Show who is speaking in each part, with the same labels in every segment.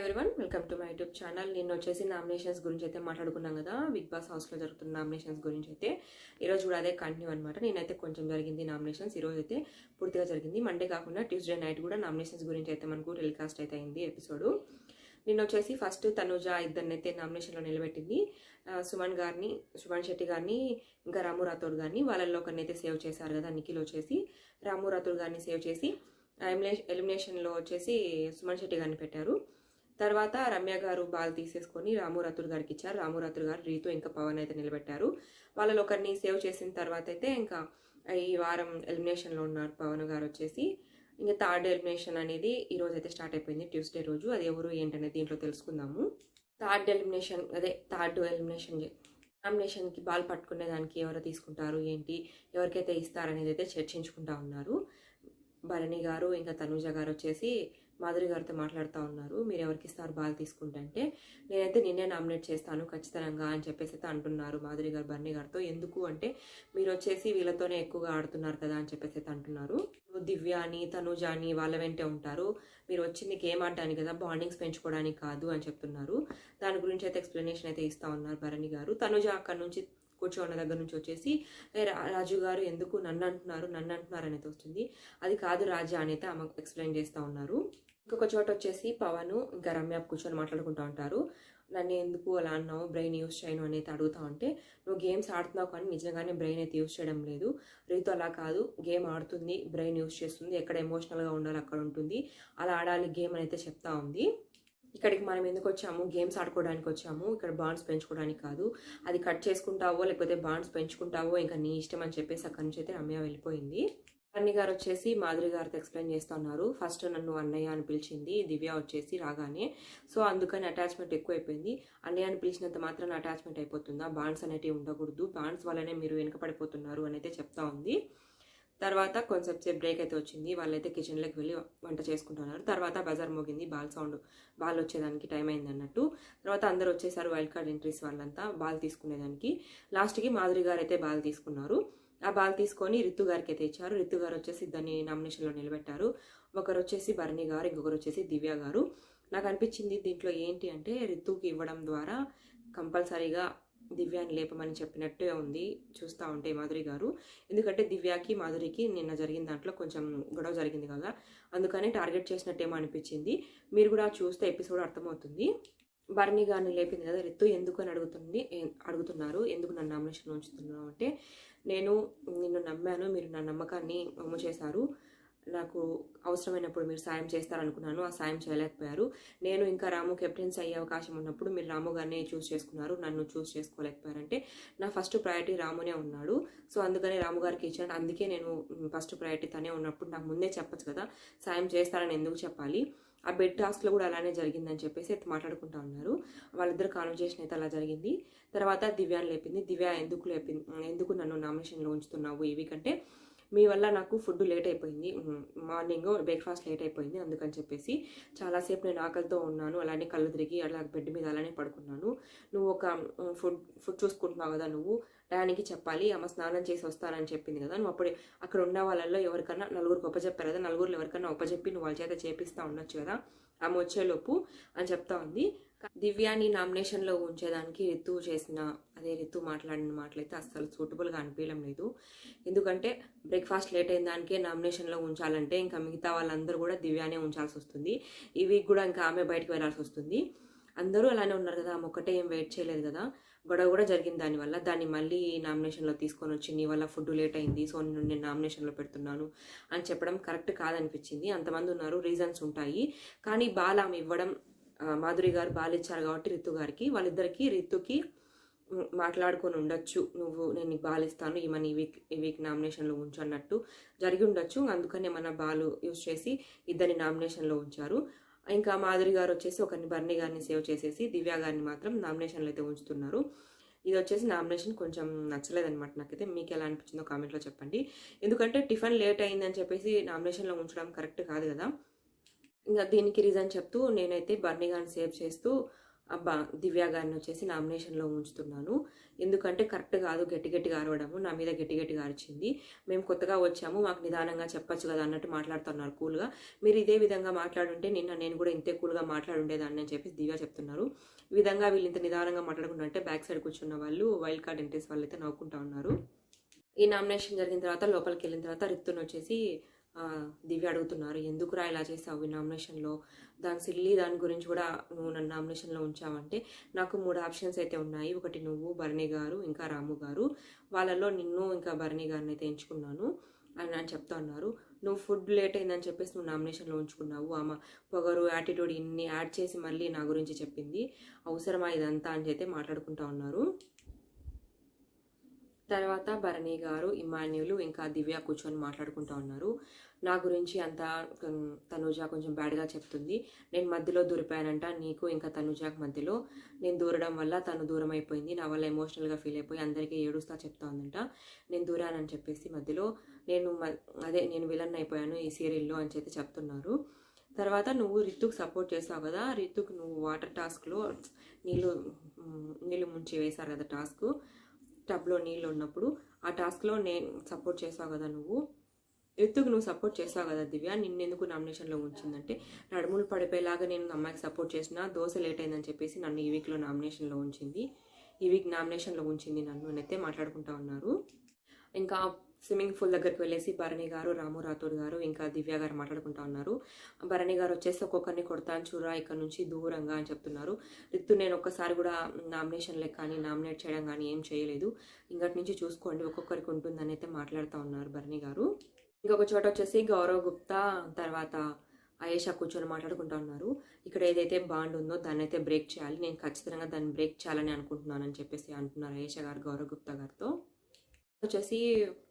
Speaker 1: Everyone welcome to my YouTube channel నేను వచ్చేసి nominations గురించి అయితే మాట్లాడుకున్నాం కదా బిగ్ బాస్ హౌస్లో జరుగుతున్న నామినేషన్స్ గురించి అయితే. ఈరోజు కూడా అదే కంటిన్యూ అనమాట నేనైతే కొంచెం జరిగింది నామినేషన్స్ ఈరోజు అయితే పూర్తిగా జరిగింది. మండే కాకుండా ట్యూస్డే నైట్ కూడా నామినేషన్స్ గురించి అయితే మనకు టెలికాస్ట్ అయితే అయింది ఎపిసోడ్ నిన్న వచ్చేసి ఫస్ట్ తనుజ ఇద్దరిని అయితే నామినేషన్లో నిలబెట్టింది. సుమన్ గారిని సుమన్ శెట్టి గారిని ఇంకా రాము రాథోడ్ గారిని వాళ్ళల్లో ఒకరిని అయితే సేవ్ చేశారు కదా నిఖిల్ వచ్చేసి. రాము రాథోడ్ గారిని సేవ్ చేసి ఎలిమినేషన్ ఎలిమినేషన్లో వచ్చేసి సుమన్ శెట్టి గారిని పెట్టారు. తర్వాత రమ్య గారు బాల్ తీసేసుకొని రాము గారికి ఇచ్చారు. రాము గారు రీతు ఇంకా పవన్ అయితే నిలబెట్టారు. వాళ్ళలో ఒకరిని సేవ్ చేసిన తర్వాత అయితే ఇంకా ఈ వారం ఎలిమినేషన్లో ఉన్నారు పవన్ గారు వచ్చేసి. ఇంకా థర్డ్ ఎలిమినేషన్ అనేది ఈ రోజు అయితే స్టార్ట్ అయిపోయింది. ట్యూస్డే రోజు అది ఎవరు ఏంటనేది దీంట్లో తెలుసుకుందాము. థర్డ్ ఎలిమినేషన్ అదే థర్డ్ ఎలిమినేషన్ నామినేషన్కి బాల్ పట్టుకునే దానికి ఎవరు తీసుకుంటారు ఏంటి ఎవరికైతే ఇస్తారనేది అయితే చర్చించుకుంటా ఉన్నారు. భరణి గారు ఇంకా తనూజ గారు వచ్చేసి మాధురి గారితో మాట్లాడుతూ ఉన్నారు. మీరు ఎవరికి ఇస్తారు బాల్ తీసుకుంటే అంటే నేనైతే నిన్నే నామినేట్ చేస్తాను ఖచ్చితంగా అని చెప్పేసి అయితే అంటున్నారు మాధురి గారు భరణి గారితో. ఎందుకు అంటే మీరు వచ్చేసి వీళ్ళతోనే ఎక్కువగా ఆడుతున్నారు కదా అని చెప్పేసి అయితే అంటున్నారు. దివ్య అని తనుజ అని వాళ్ళ వెంటే ఉంటారు. మీరు వచ్చింది గేమ్ ఆడటానికి కదా బాండింగ్స్ పెంచుకోవడానికి కాదు అని చెప్తున్నారు. దాని గురించి అయితే ఎక్స్ప్లెనేషన్ అయితే ఇస్తా ఉన్నారు భరణి గారు. తనుజ అక్కడ నుంచి కూర్చోన్న దగ్గర నుంచి వచ్చేసి రాజు గారు ఎందుకు నన్ను అంటున్నారు నన్ను అంటున్నారు అనేది వస్తుంది. అది కాదు రాజా అని అయితే ఆమె ఎక్స్ప్లెయిన్ చేస్తూ ఉన్నారు. ఇంకొక చోట వచ్చేసి పవన్ ఇంకా రమ్య కూర్చొని మాట్లాడుకుంటూ ఉంటారు. నన్ను ఎందుకు అలా అన్నావు? బ్రెయిన్ యూస్ చేయను అనేది అడుగుతా ఉంటే నువ్వు గేమ్స్ ఆడుతున్నావు కానీ నిజంగానే బ్రెయిన్ అయితే యూస్ చేయడం లేదు. రీతు అలా కాదు. గేమ్ ఆడుతుంది బ్రెయిన్ యూస్ చేస్తుంది. ఎక్కడ ఎమోషనల్గా ఉండాలి అక్కడ ఉంటుంది. అలా ఆడాలి గేమ్ అని అయితే చెప్తా ఉంది. ఇక్కడికి మనం ఎందుకు వచ్చాము? గేమ్స్ ఆడుకోవడానికి వచ్చాము. ఇక్కడ బాండ్స్ పెంచుకోవడానికి కాదు. అది కట్ చేసుకుంటావో లేకపోతే బాండ్స్ పెంచుకుంటావో ఇంకా నీ ఇష్టం అని చెప్పేసి అక్కడి నుంచి అయితే రమ్య వెళ్ళిపోయింది. అన్ని గారు వచ్చేసి మాధురి గారితో ఎక్స్ప్లెయిన్ చేస్తున్నారు. ఫస్ట్ నన్ను అన్నయ్య అని పిలిచింది దివ్య వచ్చేసి రాగానే. సో అందుకని అటాచ్మెంట్ ఎక్కువైపోయింది. అన్నయ్య అని పిలిచినంత మాత్రం అటాచ్మెంట్ అయిపోతుందా? బాండ్స్ అనేటివి ఉండకూడదు. బాండ్స్ వల్లనే మీరు వెనకపడిపోతున్నారు అని అయితే చెప్తా ఉంది. తర్వాత కొంచెంసేపు బ్రేక్ అయితే వచ్చింది. వాళ్ళైతే కిచెన్లోకి వెళ్ళి వంట చేసుకుంటున్నారు. తర్వాత బజార్ మోగింది. బాల్ సౌండ్ బాల్ వచ్చేదానికి టైం అయింది అన్నట్టు. తర్వాత అందరూ వచ్చేసారు వైల్డ్ కార్డ్ ఎంట్రీస్ వాళ్ళంతా బాల్ తీసుకునేదానికి. లాస్ట్కి మాధురి గారు అయితే బాల్ తీసుకున్నారు. ఆ బాల్ తీసుకొని రితు గారికి అయితే ఇచ్చారు రితు గారు వచ్చేసి దాన్ని నామినేషన్లో నిలబెట్టారు. ఒకరు వచ్చేసి భరణి గారు ఇంకొకరు వచ్చేసి దివ్య గారు. నాకు అనిపించింది దీంట్లో ఏంటి అంటే రితుకి ఇవ్వడం ద్వారా కంపల్సరీగా దివ్యాని లేపమని చెప్పినట్టే ఉంది చూస్తూ ఉంటే మాధురి గారు. ఎందుకంటే దివ్యాకి మాధురికి నిన్న జరిగిన దాంట్లో కొంచెం గొడవ జరిగింది కదా. అందుకని టార్గెట్ చేసినట్టేమో అనిపించింది. మీరు కూడా చూస్తే ఎపిసోడ్ అర్థమవుతుంది. భరణి గారిని లేపింది కదా రితు ఎందుకు అని అడుగుతుంది అడుగుతున్నారు. ఎందుకు నన్ను నామినేషన్ ఉంచుతున్నావు అంటే నేను నిన్ను నమ్మాను మీరు నా నమ్మకాన్ని అమ్ము చేశారు. నాకు అవసరమైనప్పుడు మీరు సాయం చేస్తారనుకున్నాను ఆ సాయం చేయలేకపోయారు. నేను ఇంకా రాము కెప్టెన్స్ అయ్యే అవకాశం ఉన్నప్పుడు మీరు రాము గారిని చూస్ చేసుకున్నారు నన్ను చూస్ చేసుకోలేకపోయారంటే నా ఫస్ట్ ప్రయారిటీ రామునే ఉన్నాడు. సో అందుకని రాము గారికి ఇచ్చాను. అందుకే నేను ఫస్ట్ ప్రయారిటీ తనే ఉన్నప్పుడు నాకు ముందే చెప్పచ్చు కదా సాయం చేస్తారని ఎందుకు చెప్పాలి? ఆ బెడ్ టాస్క్లో కూడా అలానే జరిగిందని చెప్పేసి అయితే మాట్లాడుకుంటా ఉన్నారు. వాళ్ళిద్దరు కాన్వర్జేషన్ అయితే అలా జరిగింది. తర్వాత దివ్యాని లేపింది. దివ్య ఎందుకు లేపింది ఎందుకు నన్ను నామినేషన్లో ఉంచుతున్నావు? ఇవి కంటే మీ వల్ల నాకు ఫుడ్ లేట్ అయిపోయింది. మార్నింగ్ బ్రేక్ఫాస్ట్ లేట్ అయిపోయింది. అందుకని చెప్పేసి చాలాసేపు నేను ఆకలితో ఉన్నాను. అలానే కళ్ళు తిరిగి అలా బెడ్ మీద అలానే పడుకున్నాను. నువ్వు ఒక ఫుడ్ ఫుడ్ చూసుకుంటున్నావు కదా నువ్వు. టయానికి చెప్పాలి ఆమె స్నానం చేసి వస్తానని చెప్పింది కదా నువ్వు. అప్పుడు అక్కడ ఉన్న వాళ్ళల్లో ఎవరికన్నా నలుగురికి ఒప్పచెప్పారు కదా నలుగురు ఎవరికన్నా ఒప్పచెప్పి నువ్వు వాళ్ళ చేత చేపిస్తూ ఉండొచ్చు కదా. ఆమె వచ్చేలోపు అని చెప్తా ఉంది. దివ్యాని నామినేషన్లో ఉంచేదానికి రితు చేసిన అదే రితు మాట్లాడిన మాటలైతే అస్సలు సూటబుల్గా అనిపించడం లేదు. ఎందుకంటే బ్రేక్ఫాస్ట్ లేట్ అయిన దానికే నామినేషన్లో ఉంచాలంటే ఇంకా మిగతా వాళ్ళందరూ కూడా దివ్యానే ఉంచాల్సి వస్తుంది. ఈ వీక్ కూడా ఇంకా ఆమె బయటకు వెళ్ళాల్సి వస్తుంది. అందరూ అలానే ఉన్నారు కదా ఆమె ఒక్కటే ఏం వెయిట్ చేయలేదు కదా. గొడవ కూడా జరిగింది దానివల్ల దాన్ని మళ్ళీ నామినేషన్లో తీసుకొని వచ్చి నీ వల్ల ఫుడ్ లేట్ అయింది సో నేను నేను నామినేషన్లో పెడుతున్నాను అని చెప్పడం కరెక్ట్ కాదనిపించింది. అంతమంది ఉన్నారు రీజన్స్ ఉంటాయి. కానీ బాల్ ఆమె ఇవ్వడం మాధురి గారు బాలిచ్చారు కాబట్టి రితు గారికి వాళ్ళిద్దరికి రితుకి మాట్లాడుకొని ఉండొచ్చు. నువ్వు నేను నీకు బాలిస్తాను ఈమెను ఈ వీక్ ఈ వీక్ నామినేషన్లో ఉంచు అన్నట్టు జరిగి ఉండొచ్చు. అందుకనే మన బాలు యూజ్ చేసి ఇద్దరిని నామినేషన్లో ఉంచారు. ఇంకా మాధురి గారు వచ్చేసి ఒకరిని బర్ణి గారిని సేవ్ చేసేసి దివ్య గారిని మాత్రం నామినేషన్లో అయితే ఉంచుతున్నారు. ఇది వచ్చేసి నామినేషన్ కొంచెం నచ్చలేదన్నమాట నాకైతే. మీకు ఎలా అనిపించిందో కామెంట్లో చెప్పండి. ఎందుకంటే టిఫిన్ లేట్ అయిందని చెప్పేసి నామినేషన్లో ఉంచడం కరెక్ట్ కాదు కదా. ఇంకా దీనికి రీజన్ చెప్తూ నేనైతే బర్నీ గారిని సేవ్ చేస్తూ అబ్బా దివ్య గారిని వచ్చేసి నామినేషన్లో ఉంచుతున్నాను. ఎందుకంటే కరెక్ట్ కాదు గట్టి గట్టిగా అరవడము నా మీద గట్టి గట్టిగా అరిచింది. మేము కొత్తగా వచ్చాము మాకు నిదానంగా చెప్పచ్చు కదా అన్నట్టు మాట్లాడుతున్నారు కూల్గా. మీరు ఇదే విధంగా మాట్లాడుంటే నిన్న నేను కూడా ఇంతే కూల్గా మాట్లాడుండేదాన్ని అని చెప్పేసి దివ్య చెప్తున్నారు. ఈ విధంగా వీళ్ళు ఇంత నిదానంగా మాట్లాడకుండా అంటే బ్యాక్ సైడ్ కూర్చున్న వాళ్ళు వైల్డ్ కార్డ్ ఎంట్రీస్ వాళ్ళు అయితే నవ్వుకుంటా ఉన్నారు. ఈ నామినేషన్ జరిగిన తర్వాత లోపలికి వెళ్ళిన తర్వాత రిత్తును వచ్చేసి దివ్య అడుగుతున్నారు ఎందుకురా ఇలా చేసావు ఈ నామినేషన్లో? దాని సిల్లి దాని గురించి కూడా నువ్వు నన్ను నామినేషన్లో ఉంచావంటే నాకు మూడు ఆప్షన్స్ అయితే ఉన్నాయి. ఒకటి నువ్వు భరణి గారు ఇంకా రాము గారు. వాళ్ళలో నిన్ను ఇంకా భరణి గారిని అయితే ఎంచుకున్నాను అని అని చెప్తా ఉన్నారు. నువ్వు ఫుడ్ లేట్ అయిందని చెప్పేసి నువ్వు నామినేషన్లో ఉంచుకున్నావు. ఆమె పొగరు యాటిట్యూడ్ ఇన్ని యాడ్ చేసి మళ్ళీ నా గురించి చెప్పింది. అవసరమా ఇదంతా? అని అయితే మాట్లాడుకుంటా ఉన్నారు. తర్వాత భరణి గారు ఇమాన్యులు ఇంకా దివ్య కూర్చొని మాట్లాడుకుంటా ఉన్నారు. నా గురించి అంతా ఉమ్, తనుజ కొంచెం బ్యాడ్గా చెప్తుంది. నేను మధ్యలో దూరిపోయానంట నీకు ఇంకా తనుజాకు మధ్యలో. నేను దూరడం వల్ల తను దూరం అయిపోయింది నా వల్ల ఎమోషనల్గా ఫీల్ అయిపోయి అందరికీ ఏడుస్తా చెప్తా ఉందంట. నేను దూరానని చెప్పేసి మధ్యలో నేను మ- అదే నేను విలన్ అయిపోయాను ఈ సీరియల్లో అని చెప్పి చెప్తున్నారు. తర్వాత నువ్వు రితుక్ సపోర్ట్ చేసావు కదా రితుకు నువ్వు వాటర్ టాస్క్లో నీళ్ళు నీళ్ళు ముంచి వేశారు కదా టాస్క్ టబ్లో నీళ్ళు ఉన్నప్పుడు ఆ టాస్క్లో నేను సపోర్ట్ చేసావు కదా నువ్వు. ఎత్తుకు నువ్వు సపోర్ట్ చేసావు కదా దివ్య. నిన్నెందుకు నామినేషన్లో ఉంచిందంటే నడుములు పడిపోయేలాగా నేను అమ్మాయికి సపోర్ట్ చేసిన దోశ లేట్ అయిందని చెప్పేసి నన్ను ఈ వీక్లో నామినేషన్లో ఉంచింది. ఈ వీక్ నామినేషన్లో ఉంచింది నన్ను. అని అయితే మాట్లాడుకుంటా ఉన్నారు. ఇంకా స్విమ్మింగ్ పూల్ దగ్గరికి వెళ్ళేసి భరణి గారు రాము రాథోడ్ గారు ఇంకా దివ్య గారు మాట్లాడుకుంటా ఉన్నారు. భరణి గారు వచ్చేసి ఒక్కొక్కరిని కొడతాను చూరా ఇక్కడ నుంచి దూరంగా అని చెప్తున్నారు. రిత్తు నేను ఒక్కసారి కూడా నామినేషన్లే కానీ నామినేట్ చేయడం కానీ ఏం చేయలేదు. ఇంకటి నుంచి చూసుకోండి ఒక్కొక్కరికి ఉంటుందని అయితే మాట్లాడుతూ ఉన్నారు భరణి గారు. ఇంకొక చోట వచ్చేసి గౌరవ్ గుప్తా తర్వాత అయేషా కూర్చొని మాట్లాడుకుంటా ఉన్నారు. ఇక్కడ ఏదైతే బాండ్ ఉందో దాన్ని అయితే బ్రేక్ చేయాలి. నేను ఖచ్చితంగా దాన్ని బ్రేక్ చేయాలని అనుకుంటున్నానని చెప్పేసి అంటున్నారు అయేషా గారు గౌరవ్ గుప్తా గారితో. వచ్చేసి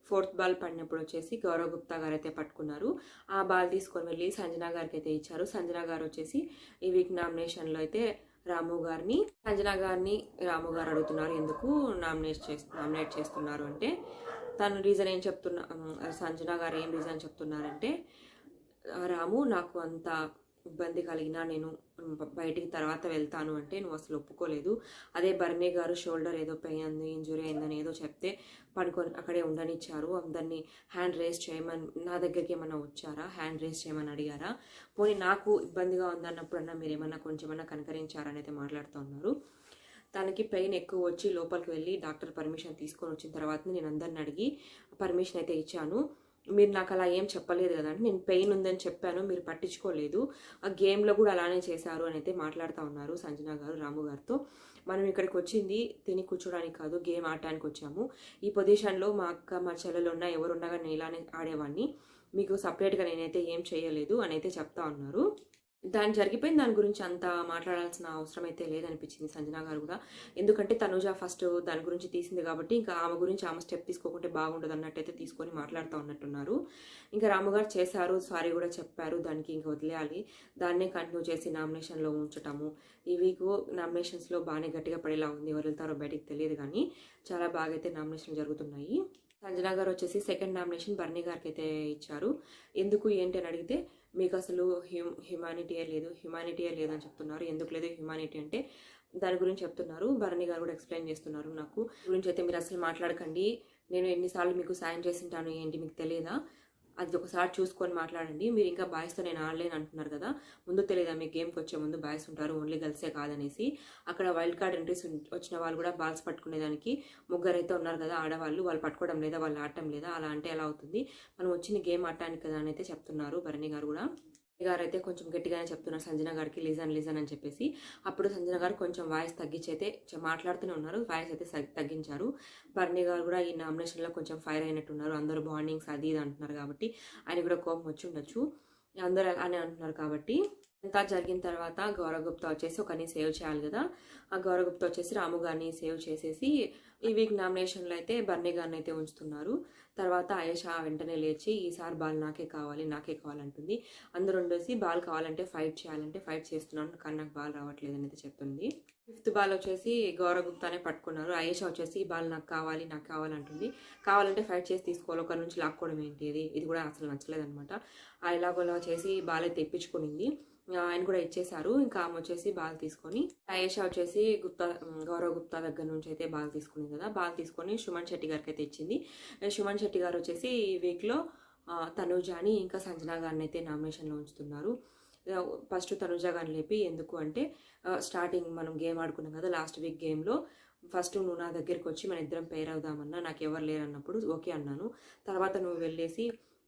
Speaker 1: ఫోర్త్ బాల్ పడినప్పుడు వచ్చేసి గౌరవ్ గుప్తా గారు అయితే పట్టుకున్నారు. ఆ బాల్ తీసుకొని వెళ్ళి సంజనా గారికి అయితే ఇచ్చారు. సంజనా గారు వచ్చేసి ఈ వీక్ నామినేషన్లో అయితే రాము గారిని సంజనా గారిని రాము గారు అడుగుతున్నారు ఎందుకు నామినేట్ చేస్తు నామినేట్ చేస్తున్నారు అంటే తను రీజన్ ఏం చెప్తున్నా సంజనా గారు ఏం రీజన్ చెప్తున్నారంటే రాము నాకు అంత ఇబ్బంది కలిగినా నేను బయటికి తర్వాత వెళ్తాను అంటే నువ్వు అసలు ఒప్పుకోలేదు. అదే బర్మే గారు షోల్డర్ ఏదో పెయిన్ అయింది ఇంజురీ అయిందని ఏదో చెప్తే పడుకొని అక్కడే ఉండనిచ్చారు. అందరినీ హ్యాండ్ రేస్ చేయమని నా దగ్గరికి ఏమైనా వచ్చారా? హ్యాండ్ రేస్ చేయమని అడిగారా? పోనీ నాకు ఇబ్బందిగా ఉందన్నప్పుడన్నా మీరు ఏమన్నా కొంచెమన్నా కనకరించారని అయితే మాట్లాడుతున్నారు. తనకి పెయిన్ ఎక్కువ వచ్చి లోపలికి వెళ్ళి డాక్టర్ పర్మిషన్ తీసుకొని వచ్చిన తర్వాత నేను అందరిని అడిగి పర్మిషన్ అయితే ఇచ్చాను. మీరు నాకు అలా ఏం చెప్పలేదు కదా నేను పెయిన్ ఉందని చెప్పాను మీరు పట్టించుకోలేదు. ఆ గేమ్లో కూడా అలానే చేశారు అని అయితే మాట్లాడుతూ ఉన్నారు సంజన గారు రాము గారితో. మనం ఇక్కడికి వచ్చింది తిని కూర్చోడానికి కాదు గేమ్ ఆడటానికి వచ్చాము. ఈ పొజిషన్లో మా అక్క మా చెల్లెలు ఉన్నా ఎవరున్నా కానీ నేను ఇలానే ఆడేవాడిని మీకు సపరేట్గా నేనైతే ఏం చేయలేదు అని అయితే చెప్తా ఉన్నారు. దాని జరిగిపోయింది దాని గురించి అంత మాట్లాడాల్సిన అవసరం అయితే లేదనిపించింది సంజన గారు కూడా. ఎందుకంటే తనుజ ఫస్ట్ దాని గురించి తీసింది కాబట్టి ఇంకా ఆమె గురించి ఆమె స్టెప్ తీసుకోకుంటే బాగుండదు అన్నట్టయితే తీసుకొని మాట్లాడుతూ ఉన్నట్టున్నారు. ఇంకా రాముగారు చేశారు సారీ కూడా చెప్పారు దానికి ఇంకా వదిలేయాలి. దాన్నే కంటిన్యూ చేసి నామినేషన్లో ఉంచటము. ఈ వీక్ నామినేషన్స్లో బాగానే గట్టిగా పడేలా ఉంది ఎవరు వెళ్తారో బయటికి తెలియదు కానీ చాలా బాగా అయితే నామినేషన్ జరుగుతున్నాయి. సంజన గారు వచ్చేసి సెకండ్ నామినేషన్ బర్నీ గారికి అయితే ఇచ్చారు. ఎందుకు ఏంటి అని అడిగితే మీకు అసలు హ్యూమ్ హ్యుమానిటీయే లేదు హ్యుమానిటీయే లేదని చెప్తున్నారు. ఎందుకు లేదు హ్యుమానిటీ అంటే దాని గురించి చెప్తున్నారు. భరణి గారు కూడా ఎక్స్ప్లెయిన్ చేస్తున్నారు నాకు. గురించి అయితే మీరు అసలు మాట్లాడకండి. నేను ఎన్నిసార్లు మీకు సాయం చేసింటాను ఏంటి మీకు తెలియదా? అది ఒకసారి చూసుకొని మాట్లాడండి. మీరు ఇంకా బాయ్స్తో నేను ఆడలేను అంటున్నారు కదా. ముందు తెలియదా మీ గేమ్కి వచ్చే ముందు బాయ్స్ ఉంటారు ఓన్లీ గర్ల్సే కాదనేసి. అక్కడ వైల్డ్ కార్డ్ ఎంట్రీస్ వచ్చిన వాళ్ళు కూడా బాల్స్ పట్టుకునేదానికి ముగ్గురు అయితే ఉన్నారు కదా ఆడవాళ్ళు. వాళ్ళు పట్టుకోవడం లేదా వాళ్ళు ఆడటం లేదా అలా అంటే ఎలా అవుతుంది? మనం వచ్చిన గేమ్ ఆడటానికి కదా అని అయితే చెప్తున్నారు భరణి గారు కూడా. గారు అయితే కొంచెం గట్టిగానే చెప్తున్నారు సంజన గారికి లిజన్ లిజన్ అని చెప్పేసి. అప్పుడు సంజన గారు కొంచెం వాయిస్ తగ్గించి అయితే మాట్లాడుతూనే ఉన్నారు వాయిస్ అయితే తగ్గించారు. భరణి గారు కూడా ఈ నామినేషన్లో కొంచెం ఫైర్ అయినట్టున్నారు అందరూ బాండింగ్స్ అది ఇది అంటున్నారు కాబట్టి ఆయన కూడా కోపం వచ్చి ఉండొచ్చు. అందరూ అని అంటున్నారు కాబట్టి అంతా జరిగిన తర్వాత గౌరవ్ గుప్తా వచ్చేసి ఒకరిని సేవ్ చేయాలి కదా. ఆ గౌరవ్ గుప్తా వచ్చేసి రాము గారిని సేవ్ చేసేసి ఈ వీక్ నామినేషన్లో అయితే బర్నీ గారిని అయితే ఉంచుతున్నారు. తర్వాత ఆయేషా వెంటనే లేచి ఈసారి బాల్ నాకే కావాలి నాకే కావాలంటుంది. అందరూ ఉండేసి బాల్ కావాలంటే ఫైట్ చేయాలంటే ఫైట్ చేస్తున్నాను కానీ నాకు బాల్ రావట్లేదు అని అయితే చెప్తుంది. ఫిఫ్త్ బాల్ వచ్చేసి గౌరవ్ గుప్తానే పట్టుకున్నారు. ఆయేషా వచ్చేసి ఈ బాల్ నాకు కావాలి నాకు కావాలంటుంది. కావాలంటే ఫైట్ చేసి తీసుకోవాలి ఒకరి నుంచి లాక్కోవడం ఏంటి ఇది? ఇది కూడా అసలు నచ్చలేదన్నమాట. ఆ ఇలాగోలా చేసి బాల్ అయితే తెప్పించుకునింది. ఆయన కూడా ఇచ్చేశారు. ఇంకా ఆమె వచ్చేసి బాల్ తీసుకొని ఆయేషా వచ్చేసి గుప్తా గౌరవ గౌరవ్ గుప్తా దగ్గర నుంచి అయితే బాల్ తీసుకుంది కదా. బాల్ తీసుకొని సుమన్ శెట్టి గారికి అయితే ఇచ్చింది. సుమన్ శెట్టి గారు వచ్చేసి ఈ వీక్లో తనుజాని ఇంకా సంజనా గారిని అయితే నామినేషన్లో ఉంచుతున్నారు. ఫస్ట్ తనుజా గారిని లేపి ఎందుకు అంటే స్టార్టింగ్ మనం గేమ్ ఆడుకున్నాం కదా లాస్ట్ వీక్ గేమ్లో ఫస్ట్ నువ్వు నా దగ్గరికి వచ్చి మన ఇద్దరం పేర్ అవుదామన్నా నాకు ఎవరు లేరు అన్నప్పుడు ఓకే అన్నాను. తర్వాత నువ్వు వెళ్ళేసి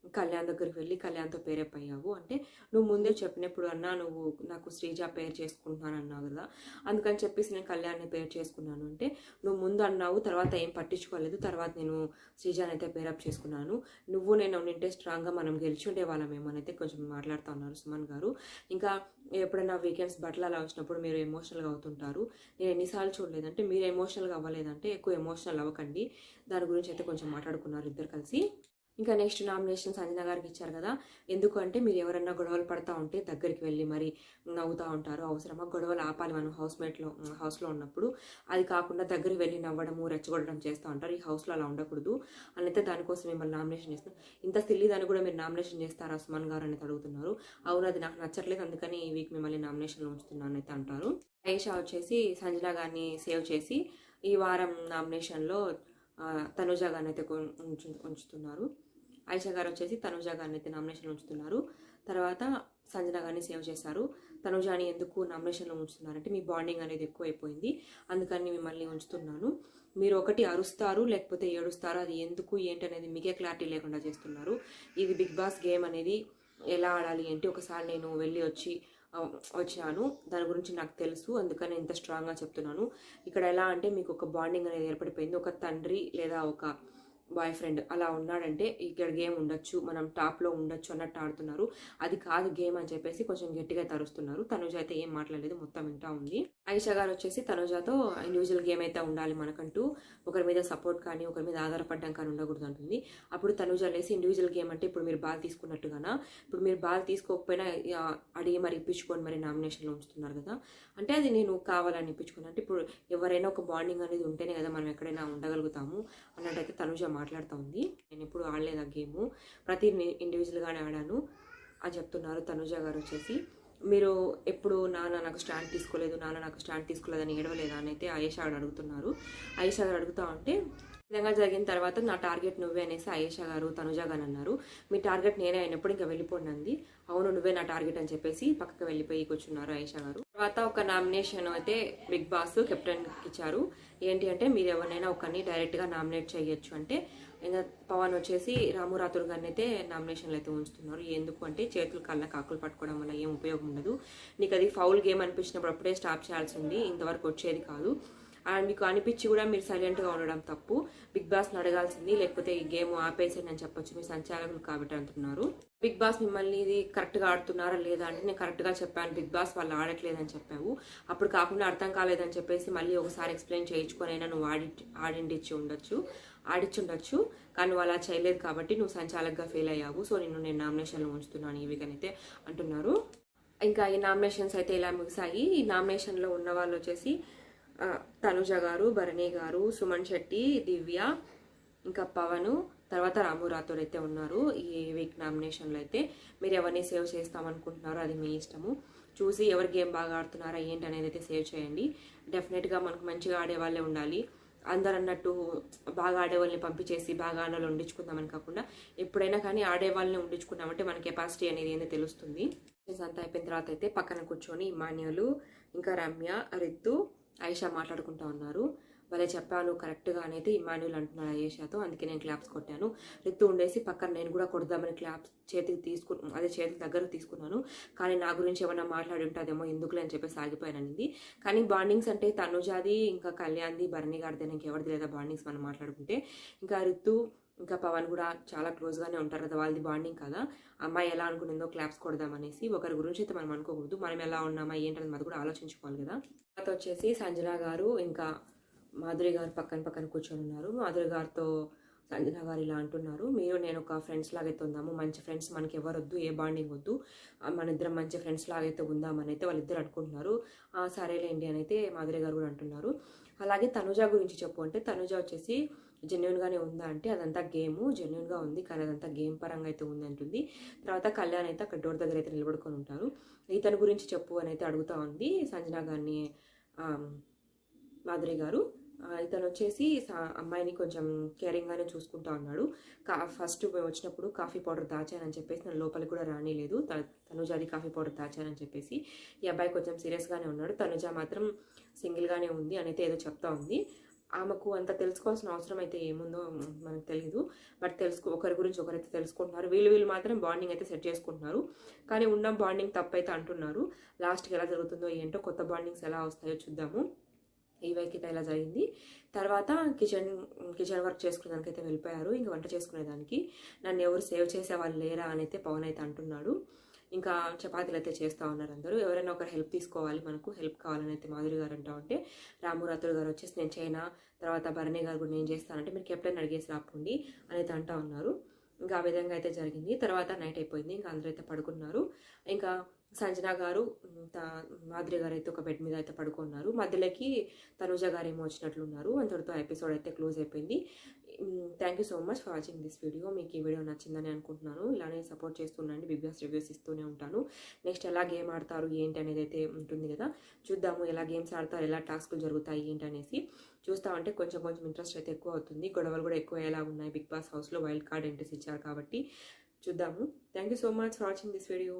Speaker 1: కళ్యాణ్ దగ్గరికి వెళ్ళి కళ్యాణ్తో పేరప్ అయ్యావు అంటే నువ్వు ముందే చెప్పినప్పుడు అన్నా నువ్వు నాకు శ్రీజ పేరు చేసుకుంటున్నాను అన్నావు కదా. అందుకని చెప్పేసి నేను కళ్యాణ్ని పేరు చేసుకున్నాను. అంటే నువ్వు ముందు అన్నావు తర్వాత ఏం పట్టించుకోలేదు తర్వాత నేను శ్రీజాని అయితే పేరప్ చేసుకున్నాను. నువ్వు నేను ఉంటే స్ట్రాంగ్గా మనం గెలిచి ఉండే వాళ్ళమేమో కొంచెం మాట్లాడుతూ ఉన్నారు సుమన్ గారు. ఇంకా ఎప్పుడైనా వీకెండ్స్ బట్టలు అలా వచ్చినప్పుడు మీరు ఎమోషనల్గా అవుతుంటారు. నేను ఎన్నిసార్లు చూడలేదంటే మీరు ఎమోషనల్గా అవ్వలేదంటే ఎక్కువ ఎమోషనల్ అవ్వకండి. దాని గురించి అయితే కొంచెం మాట్లాడుకున్నారు ఇద్దరు కలిసి. ఇంకా నెక్స్ట్ నామినేషన్ సంజన గారికి ఇచ్చారు కదా. ఎందుకంటే మీరు ఎవరన్నా గొడవలు పడతా ఉంటే దగ్గరికి వెళ్ళి మరి నవ్వుతూ ఉంటారు. అవసరమా గొడవలు ఆపాలి మనం హౌస్మేట్లో హౌస్లో ఉన్నప్పుడు. అది కాకుండా దగ్గరికి వెళ్ళి నవ్వడము రెచ్చగొట్టడం చేస్తూ ఉంటారు. ఈ హౌస్లో అలా ఉండకూడదు. అని అయితే దానికోసం మిమ్మల్ని నామినేషన్ చేస్తున్నాం. ఇంత సిల్లి దాన్ని కూడా మీరు నామినేషన్ చేస్తారా సుమన్ గారు అనేది అడుగుతున్నారు. అవును అది నాకు నచ్చట్లేదు. అందుకని ఈ వీక్ మిమ్మల్ని నామినేషన్లో ఉంచుతున్నాను అయితే అంటారు. ఐషా వచ్చేసి సంజన గారిని సేవ్ చేసి ఈ వారం నామినేషన్లో తనుజ గారిని అయితే ఉంచు ఉంచుతున్నారు. ఆయిషా గారు వచ్చేసి తనుజ గారిని అయితే నామినేషన్లో ఉంచుతున్నారు. తర్వాత సంజన గారిని సేవ్ చేశారు. తనుజాని ఎందుకు నామినేషన్లో ఉంచుతున్నారంటే మీ బాండింగ్ అనేది ఎక్కువైపోయింది. అందుకని మిమ్మల్ని ఉంచుతున్నాను. మీరు ఒకటి అరుస్తారు లేకపోతే ఏడుస్తారు. అది ఎందుకు ఏంటి అనేది మీకే క్లారిటీ లేకుండా చేస్తున్నారు. ఇది బిగ్ బాస్ గేమ్ అనేది ఎలా ఆడాలి ఏంటి? ఒకసారి నేను వెళ్ళి వచ్చి వచ్చాను. దాని గురించి నాకు తెలుసు. అందుకని ఇంత స్ట్రాంగ్గా చెప్తున్నాను. ఇక్కడ ఎలా అంటే మీకు ఒక బాండింగ్ అనేది ఏర్పడిపోయింది. ఒక తండ్రి లేదా ఒక బాయ్ ఫ్రెండ్ అలా ఉన్నాడంటే ఇక్కడ గేమ్ ఉండొచ్చు మనం టాప్లో ఉండొచ్చు అన్నట్టు ఆడుతున్నారు. అది కాదు గేమ్ అని చెప్పేసి కొంచెం గట్టిగా తరుస్తున్నారు. తనుజ అయితే ఏం మాట్లాడలేదు మొత్తం వింటా ఉంది. ఐషా గారు వచ్చేసి తనుజాతో ఇండివిజువల్ గేమ్ అయితే ఉండాలి మనకంటూ ఒకరి మీద సపోర్ట్ కానీ ఒకరి మీద ఆధారపడడం కానీ ఉండకూడదు అంటుంది. అప్పుడు తనుజ లేసి ఇండివిజువల్ గేమ్ అంటే ఇప్పుడు మీరు బాల్ తీసుకున్నట్టుగానా? ఇప్పుడు మీరు బాల్ తీసుకోకపోయినా అడిగి మరి ఇప్పించుకొని మరి నామినేషన్లో ఉంచుతున్నారు కదా? అంటే అది నేను కావాలని ఇప్పించుకున్నాను అంటే ఇప్పుడు ఎవరైనా ఒక బాండింగ్ అనేది ఉంటేనే కదా మనం ఎక్కడైనా ఉండగలుగుతాము అన్నట్టయితే తనుజ మాట్లాడుతూ ఉంది నేను ఎప్పుడు ఆడలేదు ఆ గేమ్. ప్రతి ఇండివిజువల్గానే ఆడాను అని చెప్తున్నారు తనుజ గారు వచ్చేసి. మీరు ఎప్పుడు నాన్న నాకు స్టాండ్ తీసుకోలేదు నాన్న నాకు స్టాండ్ తీసుకోలేదని ఏడవలేదా అని అయితే ఆయేషా గారు అడుగుతున్నారు. ఆయేషా గారు అడుగుతా ఉంటే విధంగా జరిగిన తర్వాత నా టార్గెట్ నువ్వే అనేసి ఆయేషా గారు తనుజ గారు అన్నారు. మీ టార్గెట్ నేనే అయినప్పుడు ఇంకా వెళ్ళిపోండి అవును నువ్వే నా టార్గెట్ అని చెప్పేసి పక్కకు వెళ్ళిపోయి కూర్చున్నారు ఆయేషా గారు. తర్వాత ఒక నామినేషన్ అయితే బిగ్ బాస్ కెప్టెన్ ఇచ్చారు ఏంటి అంటే మీరు ఎవరినైనా ఒకరిని డైరెక్ట్గా నామినేట్ చేయొచ్చు అంటే ఇంకా పవన్ వచ్చేసి రాము రాథోడ్ గారిని అయితే నామినేషన్లు అయితే ఉంచుతున్నారు. ఎందుకు అంటే చేతులు కళ్ళ కాకులు పట్టుకోవడం వల్ల ఏం ఉపయోగం ఉండదు. నీకు అది ఫౌల్ గేమ్ అనిపించినప్పుడు అప్పుడే స్టాప్ చేయాల్సి ఉంది ఇంతవరకు వచ్చేది కాదు. అండ్ మీకు అనిపించి కూడా మీరు సైలెంట్గా ఉండడం తప్పు. బిగ్ బాస్ని అడగాల్సింది లేకపోతే ఈ గేమ్ ఆపేసేయండి అని చెప్పొచ్చు. మీ సంచాలకులు కాబట్టి అంటున్నారు. బిగ్ బాస్ మిమ్మల్ని ఇది కరెక్ట్గా ఆడుతున్నారా లేదా అంటే నేను కరెక్ట్గా చెప్పాను బిగ్ బాస్ వాళ్ళు ఆడట్లేదని చెప్పావు. అప్పుడు కాకుండా అర్థం కాలేదని చెప్పేసి మళ్ళీ ఒకసారి ఎక్స్ప్లెయిన్ చేయించుకొని అయినా నువ్వు ఆడి ఆడిండిచ్చి ఉండొచ్చు ఆడిచ్చి ఉండొచ్చు కానీ నువ్వు అలా చేయలేదు కాబట్టి నువ్వు సంచాలకుగా ఫెయిల్ అయ్యావు. సో నిన్ను నేను నామినేషన్లో ఉంచుతున్నాను ఈ వీక్ అయితే అంటున్నారు. ఇంకా ఈ నామినేషన్స్ అయితే ఇలా ముగిసాయి ఈ నామినేషన్లో ఉన్న వాళ్ళు వచ్చేసి తనుజ గారు భరణి గారు సుమన్ శెట్టి దివ్య ఇంకా పవన్ తర్వాత రాము రాథోడ్ అయితే ఉన్నారు ఈ వీక్ నామినేషన్లో అయితే. మీరు ఎవరిని సేవ్ చేస్తామనుకుంటున్నారో అది మీ ఇష్టము. చూసి ఎవరి గేమ్ బాగా ఆడుతున్నారా ఏంటి అనేది అయితే సేవ్ చేయండి. డెఫినెట్గా మనకు మంచిగా ఆడే వాళ్ళే ఉండాలి. అందరు అన్నట్టు బాగా ఆడేవాళ్ళని పంపించేసి బాగా ఆడవాళ్ళు వాళ్ళని ఉండించుకుందామని కాకుండా ఎప్పుడైనా కానీ ఆడేవాళ్ళని ఉండించుకున్నామంటే మన కెపాసిటీ అనేది ఏందో తెలుస్తుంది. అంతా అయిపోయిన తర్వాత అయితే పక్కన కూర్చొని ఇమాన్యులు ఇంకా రమ్య రిత్తు ఐషా మాట్లాడుకుంటా ఉన్నారు. భలే చెప్పాను కరెక్ట్గా అనేది ఇమాన్యుల్ అంటున్నాడు అయేషాతో అందుకే నేను క్లాప్స్ కొట్టాను. రిత్తు ఉండేసి పక్కన నేను కూడా కొడదామని క్లాప్స్ చేతికి తీసుకు అదే చేతికి దగ్గరకు తీసుకున్నాను. కానీ నా గురించి ఏమన్నా మాట్లాడి ఉంటుందేమో ఎందుకులే అని చెప్పేసి ఆగిపోయాననింది కానీ బాండింగ్స్ అంటే తనుజాది ఇంకా కళ్యాణ్ది భరణి గారిది ఎవరిది లేదా బాండింగ్స్ మనం మాట్లాడుకుంటే ఇంకా రిత్తు ఇంకా పవన్ కూడా చాలా క్లోజ్గానే ఉంటారు కదా వాళ్ళది బాండింగ్ కదా. అమ్మాయి ఎలా అనుకునేందో క్లాప్స్ కొడదామనేసి ఒకరి గురించి అయితే మనం అనుకోకూడదు. మనం ఎలా ఉన్నామా ఏంటనేది అది కూడా ఆలోచించుకోవాలి కదా. తర్వాత వచ్చేసి సంజన గారు ఇంకా మాధురి గారు పక్కన పక్కన కూర్చొని ఉన్నారు. మాధురి గారితో సంజన గారు ఇలా అంటున్నారు మీరు నేను ఒక ఫ్రెండ్స్ లాగైతే ఉందాము మంచి ఫ్రెండ్స్ మనకి ఎవరొద్దు వద్దు ఏ బాండింగ్ వద్దు. మన ఇద్దరం మంచి ఫ్రెండ్స్ లాగైతే ఉందామని అయితే వాళ్ళిద్దరు అనుకుంటున్నారు. సరేలేండి అని అయితే మాధురి గారు కూడా అంటున్నారు. అలాగే తనుజ గురించి చెప్పు అంటే తనుజ వచ్చేసి జెన్యున్గానే ఉందా అంటే అదంతా గేమ్ జెన్యున్గా ఉంది కానీ అదంతా గేమ్ పరంగా అయితే ఉందంటుంది తర్వాత కళ్యాణ్ అయితే అక్కడ డోర్ దగ్గర అయితే నిలబడుకొని ఉంటారు. ఇతని గురించి చెప్పు అని అయితే అడుగుతా ఉంది సంజనా గారిని మాధురి గారు. ఇతను వచ్చేసి అమ్మాయిని కొంచెం కేరింగ్గానే చూసుకుంటా ఉన్నాడు. కా ఫస్ట్ వచ్చినప్పుడు కాఫీ పౌడర్ దాచానని చెప్పేసి నన్ను లోపలికి కూడా రానిలేదు. త- తనుజాది కాఫీ పౌడర్ దాచానని చెప్పేసి ఈ అబ్బాయి కొంచెం సీరియస్గానే ఉన్నాడు. తనుజ మాత్రం సింగిల్గానే ఉంది అని అయితే ఏదో చెప్తా ఉంది. ఆమెకు అంత తెలుసుకోవాల్సిన అవసరం అయితే ఏముందో మనకు తెలియదు బట్ తెలుసుకో ఒకరి గురించి ఒకరైతే తెలుసుకుంటున్నారు. వీళ్ళు వీళ్ళు మాత్రం బాండింగ్ అయితే సెట్ చేసుకుంటున్నారు. కానీ ఉన్న బాండింగ్ తప్పైతే అంటున్నారు. లాస్ట్కి ఎలా జరుగుతుందో ఏంటో కొత్త బాండింగ్స్ ఎలా వస్తాయో చూద్దాము. ఈ వైకి ఇలా జరిగింది. తర్వాత కిచెన్ కిచెన్ వర్క్ చేసుకునేదానికి అయితే వెళ్ళిపోయారు. ఇంక వంట చేసుకునేదానికి. నన్ను ఎవరు సేవ్ చేసే వాళ్ళు లేరా అని అయితే పవన్ అయితే అంటున్నాడు. ఇంకా చపాతీలు అయితే చేస్తూ ఉన్నారు అందరూ. ఎవరైనా ఒకరు హెల్ప్ తీసుకోవాలి మనకు హెల్ప్ కావాలని అయితే మాధురి గారు అంటా ఉంటే రామురాతుడు గారు వచ్చేసి నేను చైనా తర్వాత భరణి గారు కూడా నేను చేస్తానంటే మీరు కెప్టెన్ అడిగేసి రాపండి అనేది అంటూ అంటా ఉన్నారు. ఇంకా ఆ విధంగా అయితే జరిగింది. తర్వాత నైట్ అయిపోయింది. ఇంకా అందరూ అయితే పడుకున్నారు. ఇంకా సంజన గారు ఉమ్, మాధురి గారు అయితే ఒక బెడ్ మీద అయితే పడుకున్నారు. మధ్యలోకి తనుజ గారు ఏమో వచ్చినట్లున్నారు అంతటితో ఎపిసోడ్ అయితే క్లోజ్ అయిపోయింది. Thank you so much for watching this video మీకు ఈ వీడియో నచ్చిందని అనుకుంటున్నాను. ఇలానే సపోర్ట్ చేస్తుండండి. బిగ్ బాస్ రివ్యూస్ ఇస్తూనే ఉంటాను. నెక్స్ట్ ఎలా గేమ్ ఆడతారు ఏంటి అనేది అయితే ఉంటుంది కదా. చూద్దాము ఎలా గేమ్స్ ఆడతారు ఎలా టాస్కులు జరుగుతాయి ఏంటి అనేసి. చూస్తా ఉంటే కొంచెం కొంచెం ఇంట్రెస్ట్ అయితే ఎక్కువ అవుతుంది. గొడవలు కూడా ఎక్కువ ఎలా ఉన్నాయి. బిగ్ బాస్ హౌస్లో వైల్డ్ కార్డ్ ఎంట్రీస్ ఇచ్చారు కాబట్టి చూద్దాము. Thank you so much for watching this video